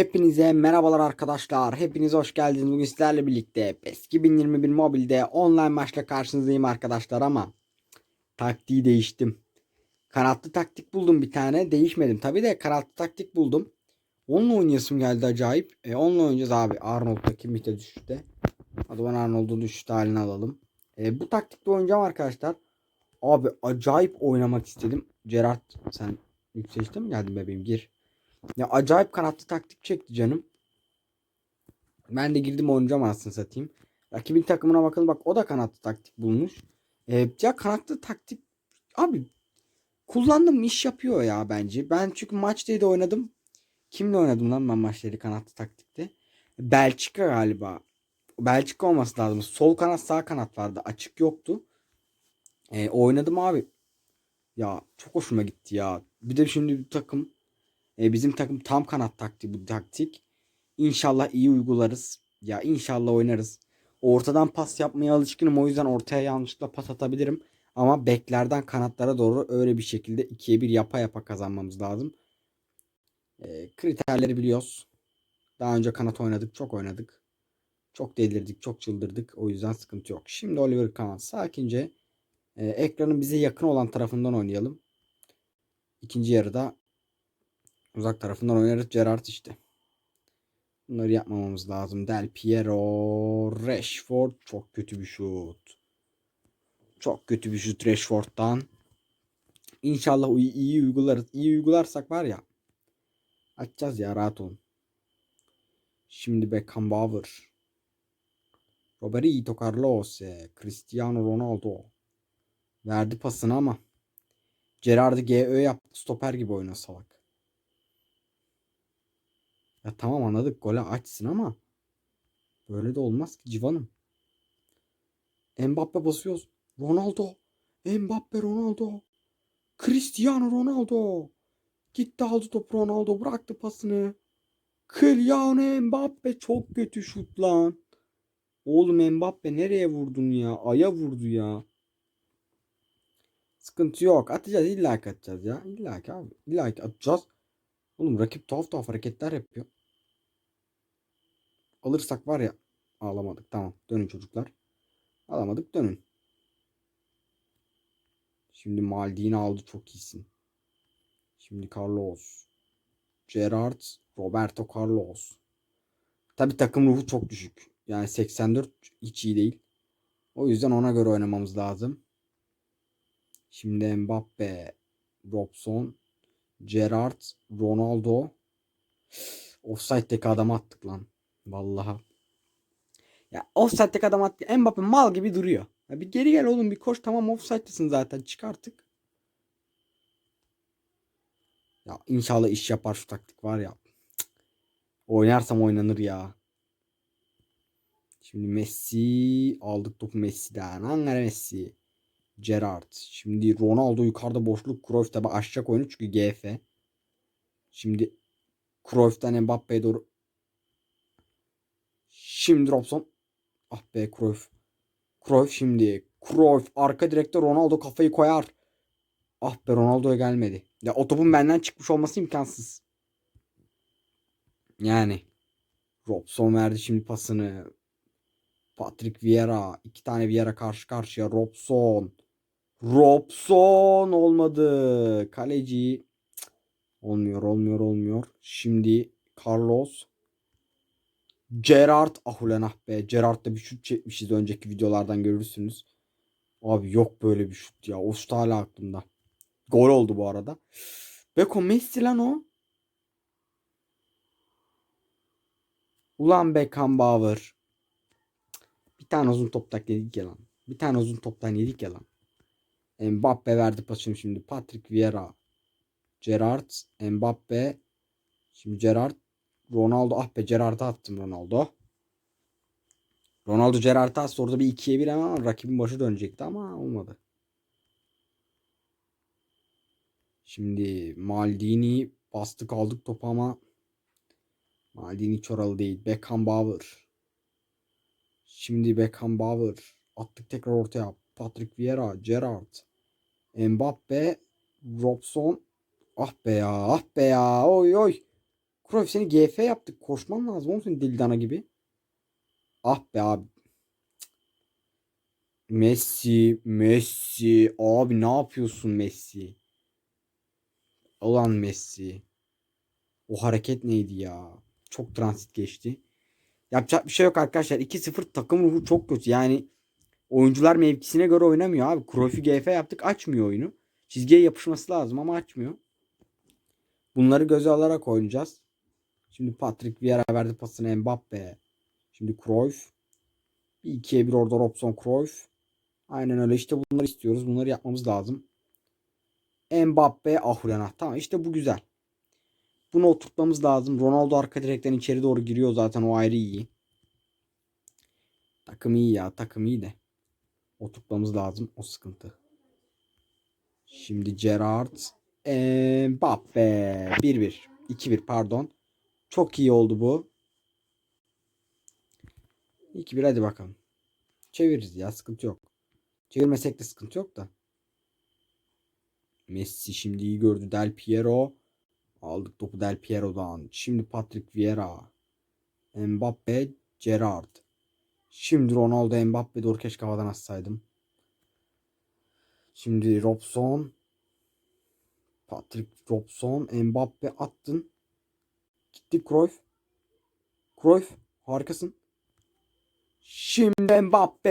Hepinize merhabalar arkadaşlar. Hepiniz hoş geldiniz. Bugün sizlerle birlikte PES 2021 mobilde online maçla karşınızdayım arkadaşlar ama taktiği değiştim. Kanatlı taktik buldum bir tane. Değişmedim. Tabi de kanatlı taktik buldum. Onunla oynayasım geldi acayip. E, onunla oynayacağız abi. Arnold'daki mite düşüşte. Hadi ben Arnold'un düşüşte halini alalım. E, bu taktikle oynayacağım arkadaşlar. Abi acayip oynamak istedim. Gerard sen yükselişte mi geldin bebeğim? Gir. Ya acayip kanatlı taktik çekti canım. Ben de girdim oynayacağım aslında satayım. Rakibin takımına bakalım bak o da kanatlı taktik bulmuş. Ee, ya kanatlı taktik abi kullandım iş yapıyor ya bence. Ben çünkü maçta da oynadım. Kimle oynadım lan ben maçları kanatlı taktikte? Belçika galiba. Belçika olması lazım. Sol kanat sağ kanat vardı. Açık yoktu. Ee, oynadım abi. Ya çok hoşuma gitti ya. Bir de şimdi bir takım e, bizim takım tam kanat taktiği bu taktik. İnşallah iyi uygularız. Ya inşallah oynarız. Ortadan pas yapmaya alışkınım. O yüzden ortaya yanlışlıkla pas atabilirim. Ama beklerden kanatlara doğru öyle bir şekilde ikiye bir yapa yapa kazanmamız lazım. E, kriterleri biliyoruz. Daha önce kanat oynadık. Çok oynadık. Çok delirdik. Çok çıldırdık. O yüzden sıkıntı yok. Şimdi Oliver Kahn sakince e, ekranın bize yakın olan tarafından oynayalım. İkinci yarıda Uzak tarafından oynarız Gerrard işte. Bunları yapmamamız lazım. Del Piero, Rashford çok kötü bir şut. Çok kötü bir şut Rashford'dan. İnşallah iyi, uygularız. İyi uygularsak var ya. Açacağız ya rahat olun. Şimdi Beckenbauer. Roberto Carlos. Cristiano Ronaldo. Verdi pasını ama. Gerard'ı GÖ yaptı. Stoper gibi oynuyor salak. Ya tamam anladık gole açsın ama böyle de olmaz ki civanım. Mbappe basıyoruz. Ronaldo. Mbappe Ronaldo. Cristiano Ronaldo. Gitti aldı topu Ronaldo bıraktı pasını. Kylian Mbappe çok kötü şut lan. Oğlum Mbappe nereye vurdun ya? Aya vurdu ya. Sıkıntı yok. Atacağız illa ki atacağız ya. İlla ki abi. İlla ki atacağız. Oğlum rakip tuhaf tuhaf hareketler yapıyor. Alırsak var ya. Ağlamadık. Tamam. Dönün çocuklar. Alamadık dönün. Şimdi Maldini aldı. Çok iyisin. Şimdi Carlos. Gerard. Roberto Carlos. Tabi takım ruhu çok düşük. Yani 84 hiç iyi değil. O yüzden ona göre oynamamız lazım. Şimdi Mbappe. Robson. Gerard, Ronaldo. Offside'deki adamı attık lan. Vallahi. Ya offside'deki adam attık. Mbappe mal gibi duruyor. Ya bir geri gel oğlum bir koş tamam offside'dasın zaten çık artık. Ya inşallah iş yapar şu taktik var ya. Cık. Oynarsam oynanır ya. Şimdi Messi aldık topu Messi'den. Ankara Messi. Gerard. Şimdi Ronaldo yukarıda boşluk. Cruyff tabi açacak oyunu çünkü GF. Şimdi Cruyff'tan Mbappe'ye doğru. Şimdi Robson. Ah be Cruyff. Cruyff şimdi. Cruyff arka direkte Ronaldo kafayı koyar. Ah be Ronaldo'ya gelmedi. Ya o topun benden çıkmış olması imkansız. Yani. Robson verdi şimdi pasını. Patrick Vieira. iki tane Vieira karşı karşıya. Robson. Robson olmadı. Kaleci. Olmuyor olmuyor olmuyor. Şimdi Carlos. Gerard. Ah ulan ah be. Gerard'da bir şut çekmişiz önceki videolardan görürsünüz. Abi yok böyle bir şut ya. O şut hala aklımda. Gol oldu bu arada. Beko Messi lan o. Ulan Beckenbauer. Bir tane uzun toptak yedik ya lan. Bir tane uzun toptan yedik ya lan. Mbappe verdi pasını şimdi. Patrick Vieira. Gerard. Mbappe. Şimdi Gerard. Ronaldo. Ah be Gerard'a attım Ronaldo. Ronaldo Gerard'a attı. Orada bir ikiye bir ama rakibin başı dönecekti ama olmadı. Şimdi Maldini bastık aldık topu ama Maldini çoralı değil. Beckenbauer. Şimdi Beckenbauer. Attık tekrar ortaya. Patrick Vieira, Gerard. Mbappe, Robson. Ah be ya, ah be ya. Oy oy. Cruyff seni GF yaptık. Koşman lazım oğlum senin deli dana gibi. Ah be abi. Messi, Messi. Abi ne yapıyorsun Messi? Ulan Messi. O hareket neydi ya? Çok transit geçti. Yapacak bir şey yok arkadaşlar. 2-0 takım ruhu çok kötü. Yani oyuncular mevkisine göre oynamıyor abi. Cruyff'u GF yaptık açmıyor oyunu. Çizgiye yapışması lazım ama açmıyor. Bunları göze alarak oynayacağız. Şimdi Patrick Vieira verdi pasını Mbappe. Şimdi Cruyff. Bir ikiye bir orada Robson Cruyff. Aynen öyle işte bunları istiyoruz. Bunları yapmamız lazım. Mbappe Ahulena. Tamam işte bu güzel. Bunu oturtmamız lazım. Ronaldo arka direkten içeri doğru giriyor zaten o ayrı iyi. Takım iyi ya takım iyi de. Oturtmamız lazım o sıkıntı. Şimdi Gerrard. Mbappe. 1-1. 2-1 pardon. Çok iyi oldu bu. 2-1 hadi bakalım. Çeviririz ya sıkıntı yok. Çevirmesek de sıkıntı yok da. Messi şimdi iyi gördü. Del Piero. Aldık topu Del Piero'dan. Şimdi Patrick Vieira. Mbappe. Gerrard. Şimdi Ronaldo Mbappe doğru keşke havadan atsaydım. Şimdi Robson. Patrick Robson. Mbappe attın. Gitti Cruyff. Cruyff harikasın. Şimdi Mbappe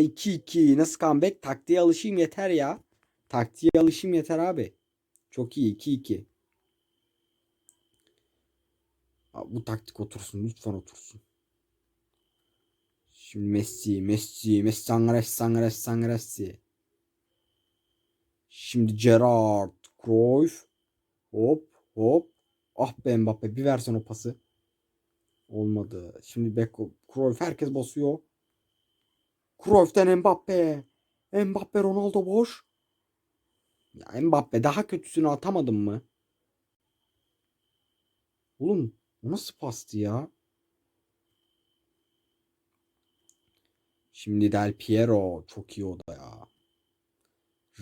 2-2. Nasıl comeback? Taktiğe alışayım yeter ya. Taktiğe alışayım yeter abi. Çok iyi 2-2. Abi Bu taktik otursun. Lütfen otursun. Şimdi Messi, Messi, Messi, Sangres, Sangres, Sangresi. Şimdi Gerrard, Cruyff. Hop, hop. Ah be Mbappe bir versen o pası. Olmadı. Şimdi Beko, Cruyff herkes basıyor. Cruyff'ten Mbappe. Mbappe Ronaldo boş. Ya Mbappe daha kötüsünü atamadın mı? Oğlum o nasıl pastı ya? Şimdi Del Piero çok iyi o da ya.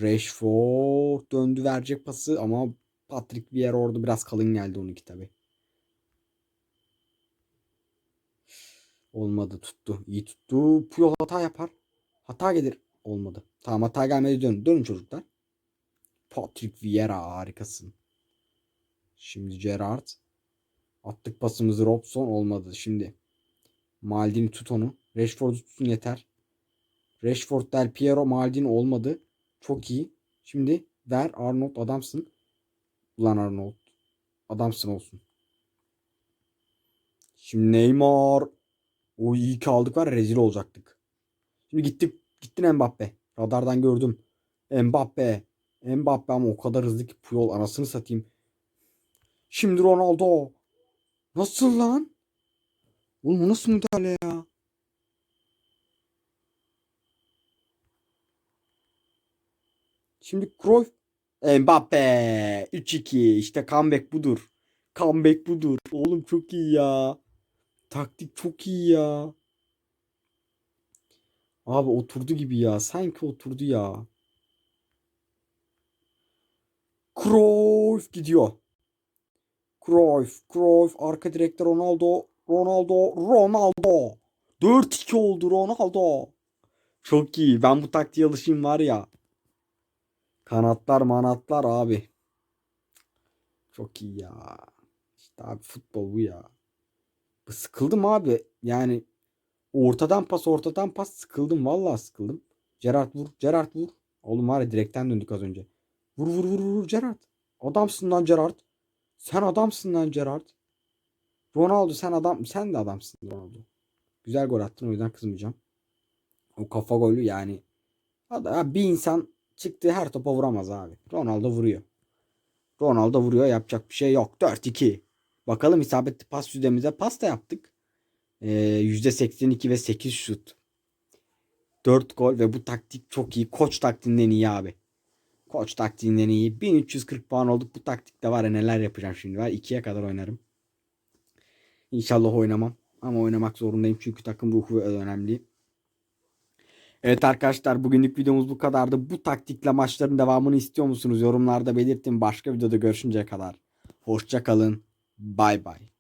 Rashford döndü verecek pası ama Patrick Vieira orada biraz kalın geldi onunki tabi. Olmadı tuttu. İyi tuttu. Puyol hata yapar. Hata gelir. Olmadı. Tamam hata gelmedi dön. Dönün çocuklar. Patrick Vieira harikasın. Şimdi Gerrard. Attık pasımızı Robson olmadı. Şimdi Maldini tut onu. Rashford'u tutsun yeter. Rashford Del Piero Maldini olmadı. Çok iyi. Şimdi ver Arnold adamsın. Ulan Arnold. Adamsın olsun. Şimdi Neymar. O iyi ki aldık var rezil olacaktık. Şimdi gittik. Gittin Mbappe. Radardan gördüm. Mbappe. Mbappe ama o kadar hızlı ki Puyol anasını satayım. Şimdi Ronaldo. Nasıl lan? Oğlum nasıl müdahale ya? Şimdi Cruyff. Mbappe. 3-2. İşte comeback budur. Comeback budur. Oğlum çok iyi ya. Taktik çok iyi ya. Abi oturdu gibi ya. Sanki oturdu ya. Cruyff gidiyor. Cruyff, Cruyff, arka direkte Ronaldo, Ronaldo, Ronaldo. 4-2 oldu Ronaldo. Çok iyi. Ben bu taktiğe alışayım var ya. Kanatlar manatlar abi. Çok iyi ya. İşte abi futbol bu ya. Sıkıldım abi. Yani ortadan pas ortadan pas sıkıldım. Vallahi sıkıldım. Gerard vur. Gerard vur. Oğlum var ya direkten döndük az önce. Vur vur vur vur Gerard. Adamsın lan Gerard. Sen adamsın lan Gerard. Ronaldo sen adam sen de adamsın Ronaldo. Güzel gol attın o yüzden kızmayacağım. O kafa golü yani bir insan çıktığı her topa vuramaz abi. Ronaldo vuruyor. Ronaldo vuruyor yapacak bir şey yok. 4-2. Bakalım isabetli pas yüzdemize pas da yaptık. Ee, %82 ve 8 şut. 4 gol ve bu taktik çok iyi. Koç taktiğinden iyi abi. Koç taktiğinden iyi. 1340 puan olduk. Bu taktikte var ya neler yapacağım şimdi. Var 2'ye kadar oynarım. İnşallah oynamam. Ama oynamak zorundayım çünkü takım ruhu önemli. Evet arkadaşlar bugünlük videomuz bu kadardı. Bu taktikle maçların devamını istiyor musunuz? Yorumlarda belirtin. Başka videoda görüşünceye kadar. Hoşça kalın. Bay bay.